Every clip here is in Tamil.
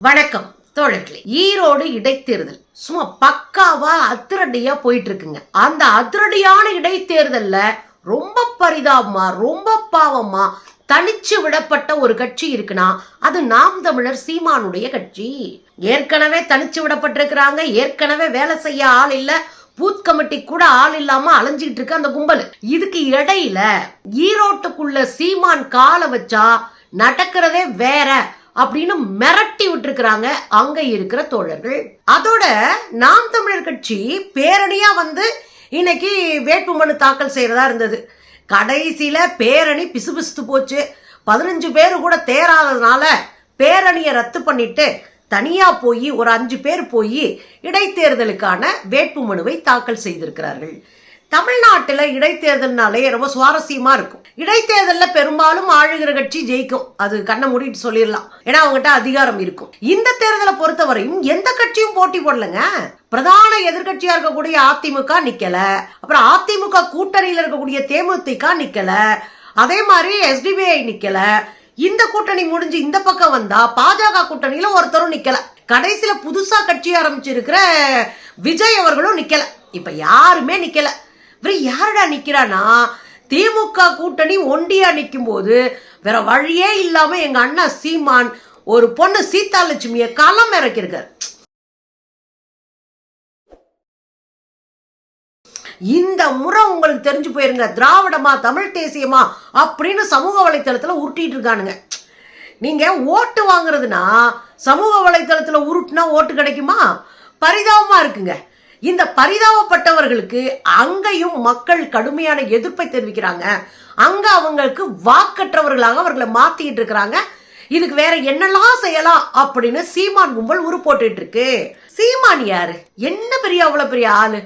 வணக்கம் தோழர்களே. ஈரோடு இடைத்தேர்தல். சும்மா பக்காவா அதிரடியா போயிட்டு இருக்குங்க அந்த அதிரடியான இடைத்தேர்தல்ல ரொம்ப பரிதாபமா ரொம்ப பாவமா தனிச்சு விடப்பட்ட ஒரு கட்சி இருக்குன்னா அது நாம் தமிழர் சீமானுடைய கட்சி. ஏற்கனவே தனிச்சு விடப்பட்டிருக்கிறாங்க ஏற்கனவே வேலை செய்ய ஆள் இல்ல பூத் கமிட்டி கூட ஆள் இல்லாம அலைஞ்சிட்டு இருக்கு அந்த கும்பல். இதுக்கு இடையில ஈரோட்டுக்குள்ள சீமான் காலை வச்சா நடக்கிறதே வேற. அப்படின்னு மிரட்டி விட்டுருக்குறாங்க. அங்க இருக்கிற தோழர்கள். அதோட நாம் தமிழர் கட்சி பேரணியா வந்து இன்னைக்கு வேட்புமனு தாக்கல் செய்யறதா இருந்தது. கடைசியில பேரணி பிசுபிசுத்து போச்சு. பதினஞ்சு பேர் கூட தேராததுனால பேரணியை ரத்து பண்ணிட்டு தனியா போய் ஒரு அஞ்சு பேர் போய் இடைத்தேர்தலுக்கான வேட்புமனுவை தாக்கல் செய்திருக்கிறார்கள். தமிழ்நாட்டில் இடைத்தேர்தல்னாலே ரொம்ப சுவாரஸ்யமா இருக்கும். இடைத்தேர்தலில் பெரும்பாலும் ஆளுகிற கட்சி ஜெயிக்கும். அது கண்ணை மூடிட்டு சொல்லிடலாம். ஏன்னா அவங்ககிட்ட அதிகாரம் இருக்கும். இந்த தேர்தலை பொறுத்தவரையும் எந்த கட்சியும் போட்டி போடலங்க. பிரதான எதிர்கட்சியா இருக்கக்கூடிய அதிமுக நிக்கல. அப்புறம் அதிமுக கூட்டணியில் இருக்கக்கூடிய தேமுதிக நிக்கல. அதே மாதிரி எஸ்டிபிஐ நிக்கல. இந்த கூட்டணி முடிஞ்சு இந்த பக்கம் வந்தா பாஜக கூட்டணியில ஒருத்தரும் நிக்கல. கடைசியில புதுசா கட்சி ஆரம்பிச்சிருக்கிற விஜய் அவர்களும் நிக்கல. இப்ப யாருமே நிக்கல. இவர் யாருடா நிக்கிறானா திமுக கூட்டணி ஒண்டியா நிற்கும் போது வேற வழியே இல்லாம எங்க அண்ணா சீமான் ஒரு பொண்ணு சீதாலட்சுமிய களம் இறக்கியிருக்காரு. இந்த முறை உங்களுக்கு தெரிஞ்சு போயிருங்க. திராவிடமா தமிழ் தேசியமா அப்படின்னு சமூக வலைத்தளத்துல உருட்டிட்டு இருக்கானுங்க. நீங்க ஓட்டு வாங்குறதுனா சமூக வலைத்தளத்துல உருட்டுனா ஓட்டு கிடைக்குமா? பரிதாபமா இருக்குங்க. இந்த பரிதாபப்பட்டவர்களுக்கு அங்கேயும் மக்கள் கடுமையான எதிர்ப்பை தெரிவிக்கிறாங்க. அங்க அவங்களுக்கு வாக்கற்றவர்களாக அவர்களை மாத்திட்டு இருக்கிறாங்க. இதுக்கு வேற என்னெல்லாம் செய்யலாம் அப்படின்னு சீமான் கும்பல் உருப்போட்டு இருக்கு. சீமான் யாரு? என்ன பெரிய அவ்வளவு பெரிய ஆளு?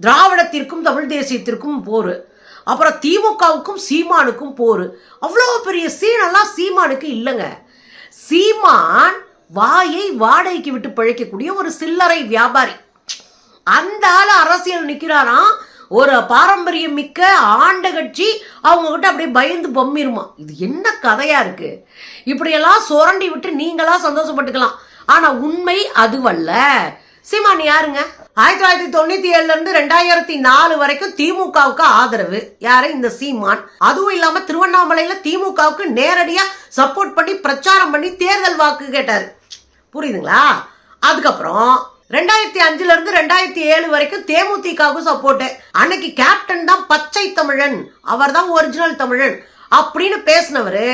திராவிடத்திற்கும் தமிழ் தேசியத்திற்கும் போர். அப்புறம் திமுகவுக்கும் சீமானுக்கும் போர். அவ்வளோ பெரிய சீனெல்லாம் சீமானுக்கு இல்லைங்க. சீமான் வாயை வாடகைக்கு விட்டு பிழைக்கக்கூடிய ஒரு சில்லறை வியாபாரி. அந்த ஆள் அரசியல் நிற்கிறாராம் ஒரு பாரம்பரியம் மிக்க ஆண்ட கட்சி அவங்க கிட்ட அப்படியே பயந்து பொம்மிருமா? இது என்ன கதையா இருக்கு? இப்படியெல்லாம் சுரண்டி விட்டு நீங்களா சந்தோஷப்பட்டுக்கலாம். ஆனா உண்மை அதுவல்ல. சீமான் யாருங்க? ஆயிரத்தி தொள்ளாயிரத்தி தொண்ணூத்தி ஏழுல இருந்து ரெண்டாயிரத்தி நாலு வரைக்கும் திமுகவுக்கு ஆதரவு. யாரு? இந்த சீமான். அதுவும் இல்லாம திருவண்ணாமலையில திமுகவுக்கு நேரடியா சப்போர்ட் பண்ணி பிரச்சாரம் பண்ணி தேர்தல் வாக்கு கேட்டாரு. புரியுதுங்களா? அதுக்கப்புறம் ரெண்டாயிரத்தி அஞ்சுல இருந்து ரெண்டாயிரத்தி ஏழு வரைக்கும் தேமுதிகவுக்கு சப்போர்ட் அன்னைக்கு கேப்டன் தான் பச்சை தமிழன். அவர் தான் ஒரிஜினல் தமிழன். அப்படின்னு பேசினவர்.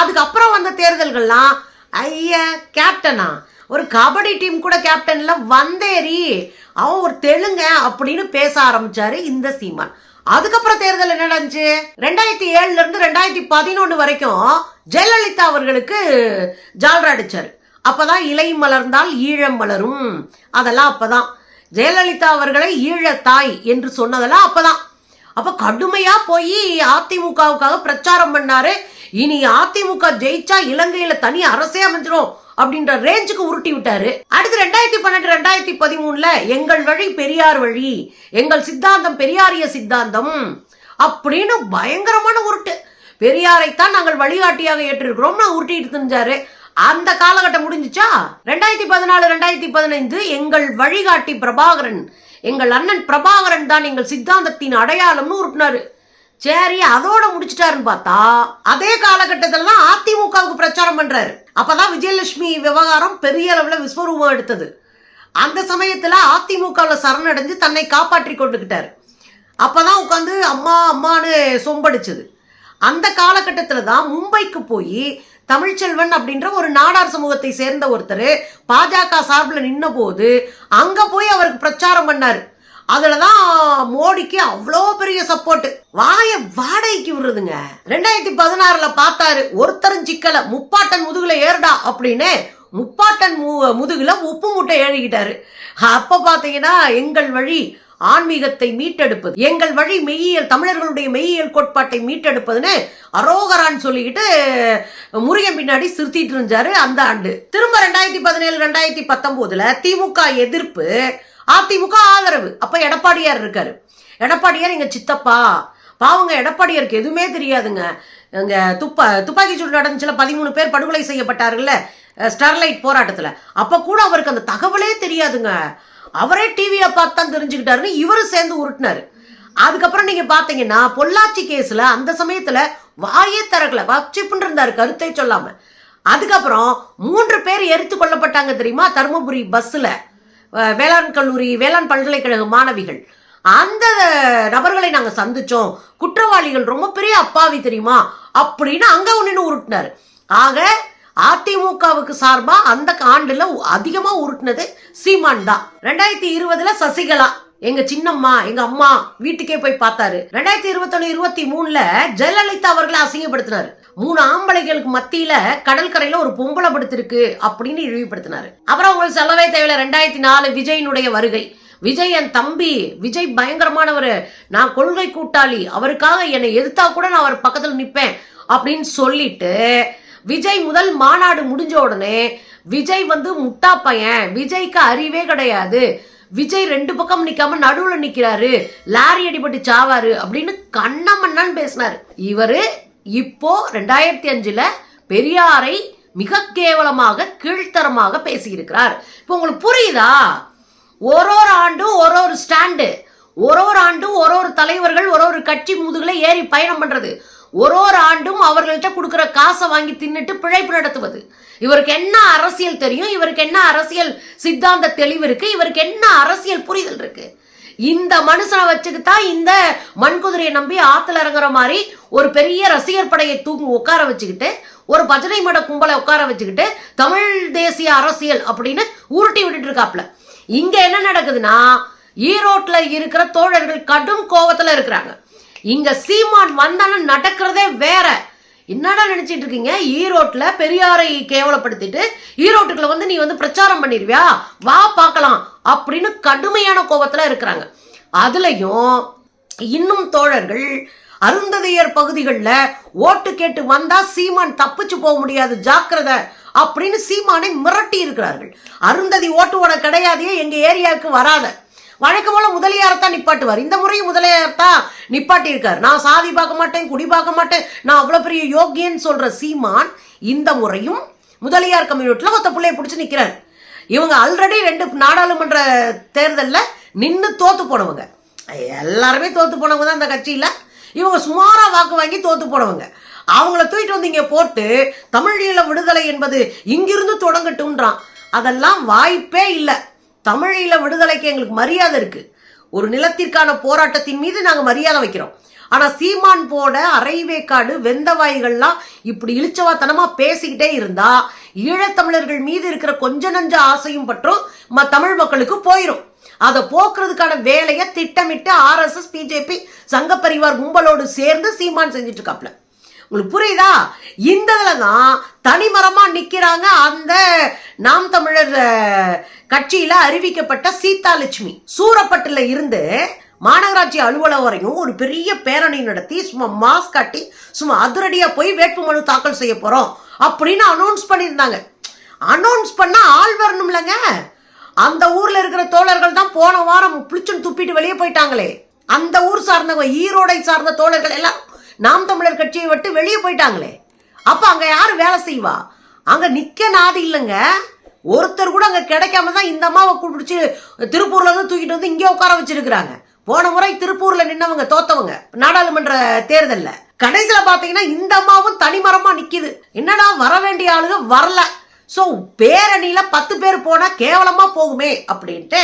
அதுக்கப்புறம் வந்த தேர்தல்கள்லாம் ஐயா கேப்டனா ஒரு கபடி டீம் கூட கேப்டன்ல வந்தேரி. அவன் ஒரு தெலுங்க அப்படின்னு பேச ஆரம்பிச்சாரு இந்த சீமான். அதுக்கப்புறம் தேர்தல் என்ன நடந்துச்சு? ரெண்டாயிரத்தி ஏழுல இருந்து ரெண்டாயிரத்தி பதினொன்று வரைக்கும் ஜெயலலிதா அவர்களுக்கு ஜால்ரா அடிச்சாரு. அப்பதான் இலை மலர்ந்தால் ஈழம் மலரும். அதெல்லாம் அப்பதான். ஜெயலலிதா அவர்களை ஈழத்தாய் என்று சொன்னதெல்லாம் அப்பதான். அப்ப கடுமையா போய் அதிமுகவுக்காக பிரச்சாரம் பண்ணாரு. இனி அதிமுக ஜெயிச்சா இலங்கையில தனி அரசே அமைஞ்சிரும் அப்படின்ற ரேஞ்சுக்கு உருட்டி விட்டாரு. அடுத்து ரெண்டாயிரத்தி பன்னெண்டு ரெண்டாயிரத்தி பதிமூணுல எங்கள் வழி பெரியார் வழி எங்கள் சித்தாந்தம் பெரியாரிய சித்தாந்தம் அப்படின்னு பயங்கரமான உருட்டு. பெரியாரைத்தான் நாங்கள் வழிகாட்டியாக ஏற்றிருக்கிறோம்னு உருட்டிட்டு தெரிஞ்சாரு அந்த காலகட்டம் முடிஞ்சுச்சா? ரெண்டாயிரத்தி பதினாலு ரெண்டாயிரத்தி பதினைந்து எங்கள் வழிகாட்டி பிரபாகரன் எங்கள் அண்ணன் பிரபாகரன் தான் எங்கள் சித்தாந்தத்தின் அடையாளம்னு உருட்டினாரு. சரி அதோட முடிச்சிட்டாருன்னு பார்த்தா அதே காலகட்டத்தில் தான் அதிமுகவுக்கு பிரச்சாரம் பண்றாரு. அப்பதான் விஜயலட்சுமி விவகாரம் பெரிய அளவில் விஸ்வரூபம் எடுத்தது. அந்த சமயத்தில் அதிமுகவில் சரணடைஞ்சு தன்னை காப்பாற்றி கொட்டுக்கிட்டார் அப்போ தான் உட்காந்து அம்மா அம்மான்னு சொம்படிச்சது. அந்த காலகட்டத்தில் தான் மும்பைக்கு போய் தமிழ்ச்செல்வன் அப்படின்ற ஒரு நாடார் சமூகத்தை சேர்ந்த ஒருத்தர் பாஜக சார்பில் நின்ன போது அங்கே போய் அவருக்கு பிரச்சாரம் பண்ணார். அதில் தான் மோடிக்கு அவ்வளோ பெரிய சப்போர்ட்டு வாய வாடகைக்கு விடுறதுங்க. ரெண்டாயிரத்தி பதினாறில் பார்த்தாரு ஒருத்தரும் சிக்கலை முப்பாட்டன் முதுகில் ஏறுடா அப்படின்னு முப்பாட்டன் மு- முதுகில் உப்பு மூட்டை ஏறிக்கிட்டாரு. அப்போ பார்த்தீங்கன்னா எங்கள் வழி ஆன்மீகத்தை மீட்டெடுப்பது. எங்கள் வழி மெய்யியல் தமிழர்களுடைய மெய்யியல் கோட்பாட்டை மீட்டெடுப்பதுன்னு அரோகரான்னு சொல்லிக்கிட்டு முருகன் பின்னாடி சிறுத்திட்டு இருந்தாரு அந்த ஆண்டு. திரும்ப ரெண்டாயிரத்தி பதினேழு ரெண்டாயிரத்தி பத்தொன்பதுல திமுக எதிர்ப்பு அதிமுக ஆதரவு. அப்ப எடப்பாடியார் இருக்காரு. எடப்பாடியார் எங்க சித்தப்பா பாவங்க எடப்பாடியாருக்கு எதுவுமே தெரியாதுங்க. இங்க துப்பா துப்பாக்கி சூடு நடந்துச்சுல பதிமூணு பேர் படுகொலை செய்யப்பட்டார்கள்ல ஸ்டெர்லைட் போராட்டத்தில். அப்போ கூட அவருக்கு அந்த தகவலே தெரியாதுங்க. அவரே டிவியை பார்த்து தான் தெரிஞ்சுக்கிட்டாருன்னு இவரும் சேர்ந்து உருட்டினாரு. அதுக்கப்புறம் நீங்க பாத்தீங்கன்னா பொள்ளாச்சி கேஸ்ல அந்த சமயத்துல வாயே திறக்கல. வச்சிப்புன்னு இருந்தாரு கருத்தை சொல்லாம. அதுக்கப்புறம் மூன்று பேர் எரித்து கொல்லப்பட்டாங்க தெரியுமா? தருமபுரி பஸ்ஸில் வேளாண் கல்லூரி வேளாண் பல்கலைக்கழக மாணவிகள். அந்த நபர்களை நாங்கள் சந்தித்தோம் குற்றவாளிகள் ரொம்ப பெரிய அப்பாவி தெரியுமா? அப்படின்னு அங்கே ஒன்று உருட்டினார். ஆக அதிமுகவுக்கு சார்பா அந்த ஆண்டுல அதிகமா உருட்டினது சீமான் தான். ரெண்டாயிரத்தி இருபதுல சசிகலா எங்க சின்னம்மா எங்க அம்மா வீட்டுக்கே போய் பார்த்தாரு. ரெண்டாயிரத்தி இருபத்தொன்னு இருபத்தி மூணுல ஜெயலலிதா அவர்களை அசிங்கப்படுத்தினாரு. மூணு ஆம்பளைகளுக்கு மத்தியில கடற்கரையில ஒரு பொம்பளை படுத்திருக்கு அப்படின்னு இழிவுபடுத்தினாரு. அப்புறம் அவங்களுக்கு செல்லவே தேவையில்ல ரெண்டாயிரத்தி நாலு விஜயினுடைய வருகை. விஜய் என் தம்பி விஜய் பயங்கரமானவர். நான் கொள்கை கூட்டாளி அவருக்காக என்னை எதிர்த்தா கூட நான் அவர் பக்கத்தில் நிற்பேன் அப்படின்னு சொல்லிட்டு விஜய் முதல் மாநாடு முடிஞ்ச உடனே விஜய் வந்து முட்டா பையன். விஜய்க்கு அறிவே கிடையாது. விஜய் ரெண்டு பக்கம் நிக்காம நடுவுல நிக்கிறாரு. லாரி அடிபட்டு சாவாரு அப்படின்னு கண்ணமண்ணான்னு பேசினாரு. இவரு இப்போ ரெண்டாயிரத்தி அஞ்சுல பெரியாரை மிக கேவலமாக கீழ்த்தரமாக பேசியிருக்கிறார். இப்போ உங்களுக்கு புரியுதா? ஒரு ஒரு ஆண்டும் ஒரு ஒரு ஸ்டாண்டு. ஒரு ஒரு ஆண்டும் ஒரு ஒரு தலைவர்கள் ஒரு ஒரு கட்சி முதுகில் ஏறி பயணம் பண்றது. ஒரு ஒரு ஆண்டும் அவர்கள்ட்ட கொடுக்குற காசை வாங்கி தின்னுட்டு பிழைப்பு நடத்துவது. இவருக்கு என்ன அரசியல் தெரியும்? இவருக்கு என்ன அரசியல் சித்தாந்த தெளிவு இருக்கு? இவருக்கு என்ன அரசியல் புரிதல் இருக்கு? இந்த மனுஷனை வச்சுக்கிட்டா இந்த மண்குதிரையை நம்பி ஆத்துல இறங்குற மாதிரி ஒரு பெரிய ரசிகர் படையை தூக்கி உட்கார வச்சுக்கிட்டு ஒரு பஜனை மட கும்பலை உட்கார வச்சுக்கிட்டு தமிழ் தேசிய அரசியல் அப்படின்னு உருட்டி விட்டுட்டு இருக்காப்ல இங்க என்ன நடக்குதுன்னா ஈரோட்ல இருக்கிற தோழர்கள் கடும் கோபத்தில் இருக்கிறாங்க. இங்க சீமான் வந்தாலும் நடக்கிறதே வேற. என்னடா நினைச்சிட்டு இருக்கீங்க? ஈரோட்ல பெரியாரை கேவலப்படுத்திட்டு ஈரோட்டுக்குள்ள வந்து நீ வந்து பிரச்சாரம் பண்ணிடுவியா வா பார்க்கலாம் அப்படின்னு கடுமையான கோபத்துல இருக்கிறாங்க. அதுலயும் இன்னும் தோழர்கள் அருந்ததியர் பகுதிகளில் ஓட்டு கேட்டு வந்தா சீமான் தப்பிச்சு போக முடியாது ஜாக்கிரதை அப்படின்னு சீமானை மிரட்டி இருக்கிறார்கள். அருந்ததி ஓட்டு உனக்கு கிடையாதே எங்க ஏரியாவுக்கு வராத. வழக்கம் போல முதலியாரத்தான் நிப்பாட்டுவார். இந்த முறையும் முதலியார் தான் இருக்கார் நான் சாதி பார்க்க மாட்டேன் குடி பார்க்க மாட்டேன். நான் அவ்வளோ பெரிய யோகியன்னு சொல்ற சீமான் இந்த முறையும் முதலியார் கம்யூனிட்டியில் ஒத்த பிள்ளைய பிடிச்சி நிற்கிறார் இவங்க ஆல்ரெடி ரெண்டு நாடாளுமன்ற தேர்தலில் நின்று தோத்து போனவங்க. எல்லாருமே தோத்து போனவங்க தான் அந்த கட்சியில். இவங்க சுமாராக வாக்கு வாங்கி தோத்து போனவங்க. அவங்கள தூக்கிட்டு வந்து இங்கே போட்டு தமிழீழ விடுதலை என்பது இங்கிருந்து தொடங்கட்டும்ன்றான். அதெல்லாம் வாய்ப்பே இல்லை. தமிழீழ விடுதலைக்கு எங்களுக்கு மரியாதை இருக்கு. ஒரு நிலத்திற்கான போராட்டத்தின் மீது நாங்கள் மரியாதை வைக்கிறோம். ஆனால் சீமான் போட அரைவேக்காடு வெந்தவாய்கள்லாம் இப்படி இழிச்சவாத்தனமா பேசிக்கிட்டே இருந்தா ஈழத்தமிழர்கள் மீது இருக்கிற கொஞ்ச நஞ்ச ஆசையும் பற்றும் ம தமிழ் மக்களுக்கு போயிடும் அதை போக்குறதுக்கான வேலையை திட்டமிட்டு ஆர்எஸ்எஸ் பிஜேபி சங்க பரிவார் கும்பலோடு சேர்ந்து சீமான் செஞ்சுட்டு இருக்காப்ல. உங்களுக்கு புரியுதா? இந்த இதில் தான் தனிமரமா நிக்கிறாங்க அந்த நாம் தமிழர் கட்சியில் கட்சியில அறிவிக்கப்பட்ட சீதாலட்சுமி சூரப்பட்டுல இருந்து மாநகராட்சி அலுவலகம் வரையும் ஒரு பெரிய பேரணி நடத்தி சும்மா மாஸ்க் காட்டி சும்மா அதிரடியா போய் வேட்புமனு தாக்கல் செய்ய போறோம் அப்படின்னு அனௌன்ஸ் பண்ணியிருந்தாங்க. அனௌன்ஸ் பண்ணா ஆள் வரணும்லங்க அந்த ஊர்ல இருக்கிற தோழர்கள் தான் போன வாரம் புளிச்சுன்னு துப்பிட்டு வெளியே போயிட்டாங்களே. அந்த ஊர் சார்ந்தவங்க ஈரோடை சார்ந்த தோழர்கள் எல்லாம் நாம் தமிழர் கட்சியை விட்டு வெளியே போயிட்டாங்களே. அப்போ அங்கே யார் வேலை செய்வா? அங்கே நிற்க நாடு இல்லைங்க. ஒருத்தர் கூட அங்கே கிடைக்காம தான் இந்த அம்மாவை பிடிச்சி திருப்பூர்லேருந்து தூக்கிட்டு வந்து இங்கே உட்கார வச்சிருக்கிறாங்க. போன முறை திருப்பூரில் நின்னவங்க தோத்தவங்க நாடாளுமன்ற தேர்தலில். கடைசியில் பார்த்தீங்கன்னா இந்த அம்மாவும் தனிமரமாக நிற்கிது என்னடா வர வேண்டிய ஆளுங்க வரல. ஸோ பேரணியில் பத்து பேர் போனால் கேவலமாக போகுமே அப்படின்ட்டு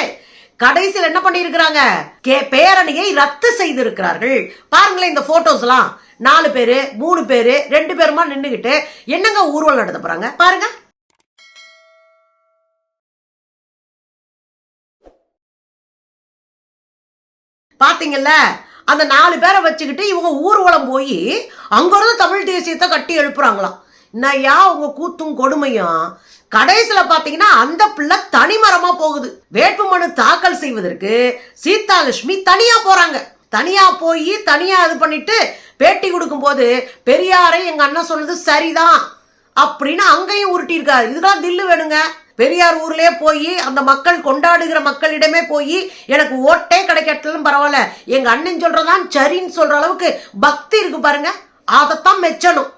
கடைசியில் என்ன பண்ணியிருக்கிறாங்க? கே பேரணியை ரத்து செய்திருக்கிறார்கள். பாருங்களேன் இந்த ஃபோட்டோஸ்லாம் நாலு பேரு மூணு பேரு ரெண்டு பேருமா நின்றுக்கிட்டு என்னங்க ஊர்வலம் நடத்த போறாங்க? பாருங்க. பாத்தீங்கல்ல அந்த நாலு பேரை வச்சுக்கிட்டு இவங்க ஊர்வலம் போய் அங்கிருந்து தமிழ் தேசியத்தை கட்டி எழுப்புறாங்களாம். நையா உங்க கூத்தும் கொடுமையும் கடைசியில பார்த்தீங்கன்னா அந்த பிள்ளை தனிமரமாக போகுது. வேட்புமனு தாக்கல் செய்வதற்கு சீதாலட்சுமி தனியா போறாங்க. தனியா போய் தனியா இது பண்ணிட்டு பேட்டி கொடுக்கும்போது பெரியாரை எங்க அண்ணன் சொன்னது சரிதான் அப்படின்னு அங்கேயும் உருட்டியிருக்காரு. இதுதான் தில்லு வேணுங்க. பெரியார் ஊர்லயே போய் அந்த மக்கள் கொண்டாடுகிற மக்களிடமே போய் எனக்கு ஓட்டே கிடைக்கட்டலும் பரவாயில்ல. எங்க அண்ணன் சொல்றதான் சரின்னு சொல்ற அளவுக்கு பக்தி இருக்கு பாருங்க. அதைத்தான் மெச்சணும்.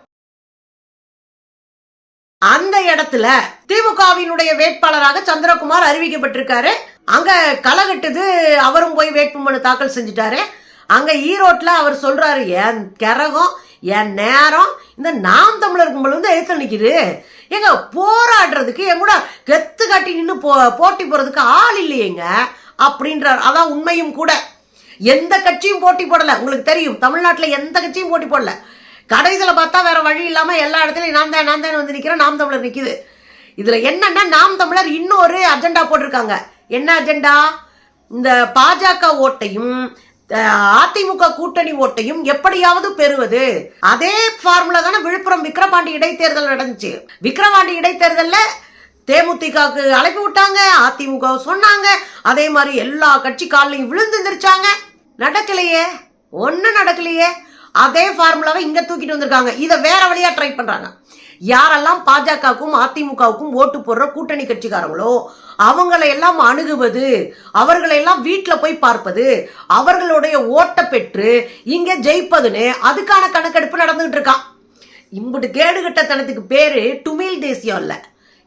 அந்த இடத்துல திமுகவினுடைய வேட்பாளராக சந்திரகுமார் அறிவிக்கப்பட்டிருக்காரு. அங்க களகட்டுது அவரும் போய் வேட்புமனு தாக்கல் செஞ்சுட்டாரு. அங்கே ஈரோட்டில் அவர் சொல்கிறாரு என் கரகம் என் நேரம் இந்த நாம் தமிழர் கும்பல் வந்து எடுத்து நிற்கிது ஏங்க போராடுறதுக்கு என் கூட கெத்து கட்டி நின்று போ போட்டி போகிறதுக்கு ஆள் இல்லையேங்க அப்படின்றார். அதான் உண்மையும் கூட. எந்த கட்சியும் போட்டி போடலை. உங்களுக்கு தெரியும் தமிழ்நாட்டில் எந்த கட்சியும் போட்டி போடல. கடைசியில் பார்த்தா வேற வழி இல்லாமல் எல்லா இடத்துலையும் நான் தான் நான் தான் வந்து நிற்கிறேன் நாம் தமிழர் நிற்கிது இதில் என்னன்னா நாம் தமிழர் இன்னொரு அஜெண்டா போட்டிருக்காங்க. என்ன அஜெண்டா இந்த பாஜக ஓட்டையும் அதிமுக கூட்டணி ஓட்டையும் எப்படியாவது பெறுவது. அதே ஃபார்முலா தானே விழுப்புரம் விக்ரவாண்டி இடைத்தேர்தல் நடந்துச்சு. விக்ரவாண்டி இடைத்தேர்தலில் தேமுதிகவுக்கு அழைப்பு விட்டாங்க அதிமுக சொன்னாங்க. அதே மாதிரி எல்லா கட்சி காலையும் விழுந்து எந்திரிச்சாங்க. நடக்கலையே. ஒன்றும் நடக்கலையே. அதே ஃபார்முலாவை இங்கே தூக்கிட்டு வந்திருக்காங்க. இதை வேற வழியாக ட்ரை பண்ணுறாங்க யாரெல்லாம் பாஜகவுக்கும் அதிமுகவுக்கும் ஓட்டு போடுற கூட்டணி கட்சிக்காரங்களோ அவங்களை எல்லாம் அணுகுவது அவர்களையெல்லாம் வீட்டில் போய் பார்ப்பது அவர்களுடைய ஓட்டை பெற்று இங்கே ஜெயிப்பதுன்னு அதுக்கான கணக்கெடுப்பு நடந்துகிட்டு இருக்கான் இம்புட்டு கேடுகட்டத்தனத்துக்கு பேரு டுமில் தேசியம் இல்லை.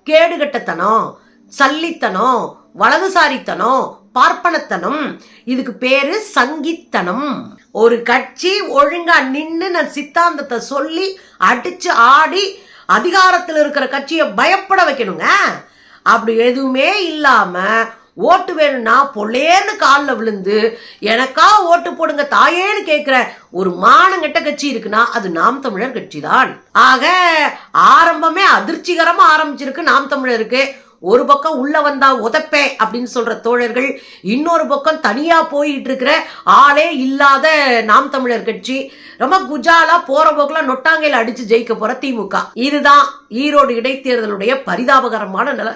கேடுகட்டத்தனம் சல்லித்தனம் வலதுசாரித்தனம் பார்ப்பனத்தனம் இதுக்கு பேரு சங்கித்தனம். ஒரு கட்சி ஒழுங்கா நின்று நான் சித்தாந்தத்தை சொல்லி அடிச்சு ஆடி அதிகாரத்தில் இருக்கிற கட்சியை பயப்பட வைக்கணுங்க. அப்படி எதுவுமே இல்லாம ஓட்டு வேணும்னா பொல்லேன்னு காலில் விழுந்து எனக்கா ஓட்டு போடுங்க தாயேன்னு கேட்குற ஒரு மானங்கெட்ட கட்சி இருக்குன்னா அது நாம் தமிழர் கட்சி தான் ஆக ஆரம்பமே அதிர்ச்சிகரமாக ஆரம்பிச்சிருக்கு நாம் தமிழருக்கு. ஒரு பக்கம் உள்ள வந்தா உதப்பே அப்படின்னு சொல்ற தோழர்கள் இன்னொரு பக்கம் தனியா போயிட்டு இருக்கிற ஆளே இல்லாத நாம் தமிழர் கட்சி. ரொம்ப குஜாலா போற போக்குல நொட்டாங்கையில் அடிச்சு ஜெயிக்க போற திமுக. இதுதான் ஈரோடு இடைத்தேர்தலுடைய பரிதாபகரமான நிலை.